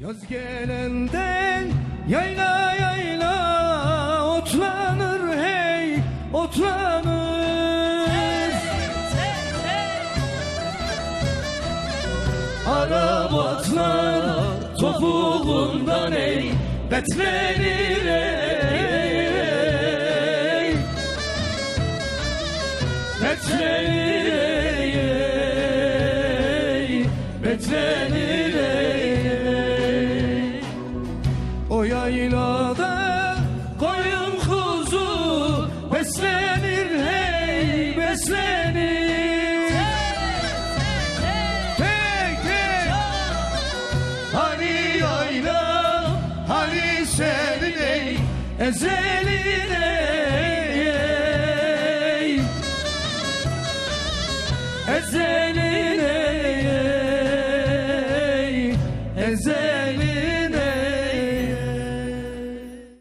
Yaz gelenden yayla yayla otlanır hey otlanır. Arabatlar topuğundan ey betlenir ey Betlenir ey Betlenir ey O yaylada koyun kuzu beslenir hey beslenir. Tek tek Hani yayla hani senin ey ezelin ey, ey Ezelin ey, ey ezelin